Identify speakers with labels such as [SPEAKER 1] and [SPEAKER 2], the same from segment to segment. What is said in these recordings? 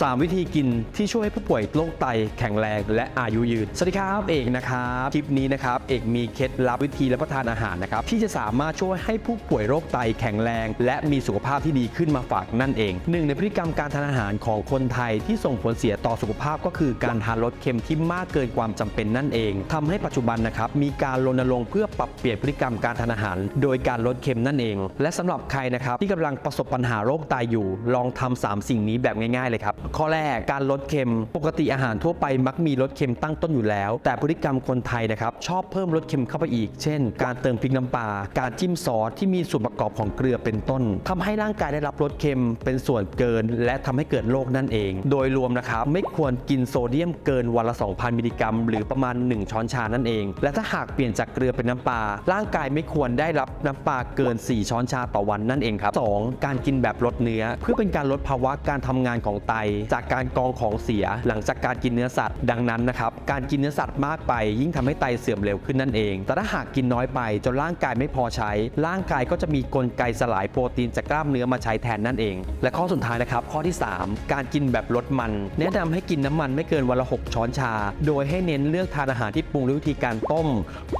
[SPEAKER 1] 3 วิธีกินที่ช่วยให้ผู้ป่วยโรคไตแข็งแรงและอายุยืน สวัสดีครับเอกนะครับคลิปนี้นะครับเอกมีเคล็ดลับวิธีรับประทานอาหารนะครับที่จะสามารถช่วยให้ผู้ป่วยโรคไตแข็งแรง และมีสุขภาพที่ดีขึ้นมาฝากนั่นเองหนึ่งในพฤติกรรมการทานอาหารของคนไทยที่ส่งผลเสียต่อสุขภาพก็คือการทานรสเค็มที่มากเกินความจำเป็นนั่นเองทำให้ปัจจุบันนะครับมีการรณรงค์เพื่อปรับเปลี่ยนพฤติกรรมการทานอาหาร โดยการลดเค็มนั่นเอง และสำหรับใครนะครับที่กำลังประสบปัญหาโรคไตอยู่ ลองทำสามสิ่งนี้แบบง่ายๆเลยครับข้อแรกการลดเค็ม ปกติอาหารทั่วไปมักมีรสเค็มตั้งต้นอยู่แล้ว แต่พฤติกรรมคนไทยนะครับชอบเพิ่มรสเค็มเข้าไปอีก เช่น การเติมพริกน้ำปลาการจิ้มซอสที่มีส่วนประกอบของเกลือเป็นต้นทำให้ร่างกายได้รับรสเค็มเป็นส่วนเกิน และทำให้เกิดโรคนั่นเอง โดยรวมนะครับไม่ควรกินโซเดียมเกินวันละ 2,000 มิลลิกรัม หรือประมาณ 1 ช้อนชานั่นเอง และถ้าหากเปลี่ยนจากเกลือเป็นน้ำปลาร่างกายไม่ควรได้รับน้ำปลาเกิน 4 ช้อนชาต่อวันนั่นเองครับ 2. การกินแบบลดเนื้อ เพื่อเป็นการลดภาวะการทำงานของไตจากการกองของเสียหลังจากการกินเนื้อสัตว์ ดังนั้นนะครับการกินเนื้อสัตว์มากไป ยิ่งทำให้ไตเสื่อมเร็วขึ้นนั่นเอง แต่ถ้าหากกินน้อยไปจนร่างกายไม่พอใช้ ร่างกายก็จะมีกลไกสลายโปรตีนจากกล้ามเนื้อมาใช้แทนนั่นเอง และข้อสุดท้ายนะครับข้อที่ 3 การกินแบบลดมัน แนะนำให้กินน้ำมันไม่เกินวันละ6ช้อนชา โดยให้เน้นเลือกทานอาหารที่ปรุงด้วยวิธีการต้ม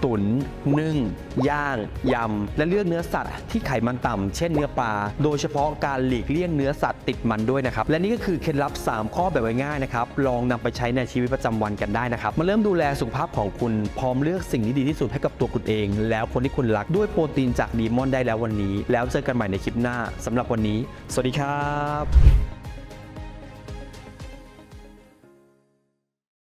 [SPEAKER 1] ตุ๋นนึ่ง ย่างยำและเลือกเนื้อสัตว์ที่ไขมันต่ำเช่นเนื้อปลาโดยเฉพาะการหลีกเลี่ยงเนื้อสัตว์ติดมันด้วยนะครับและนี่ก็คือเคล็ดลับ3 ข้อแบบง่ายๆนะครับ ลองนำไปใช้ในชีวิตประจำวันกันได้นะครับ มาเริ่มดูแลสุขภาพของคุณ พร้อมเลือกสิ่งที่ดีที่สุดให้กับตัวคุณเอง แล้วคนที่คุณรักด้วยโปรตีนจากดีมอนได้แล้ววันนี้ แล้วเจอกันใหม่ในคลิปหน้าสำหรับวันนี้ สวัสดีครับ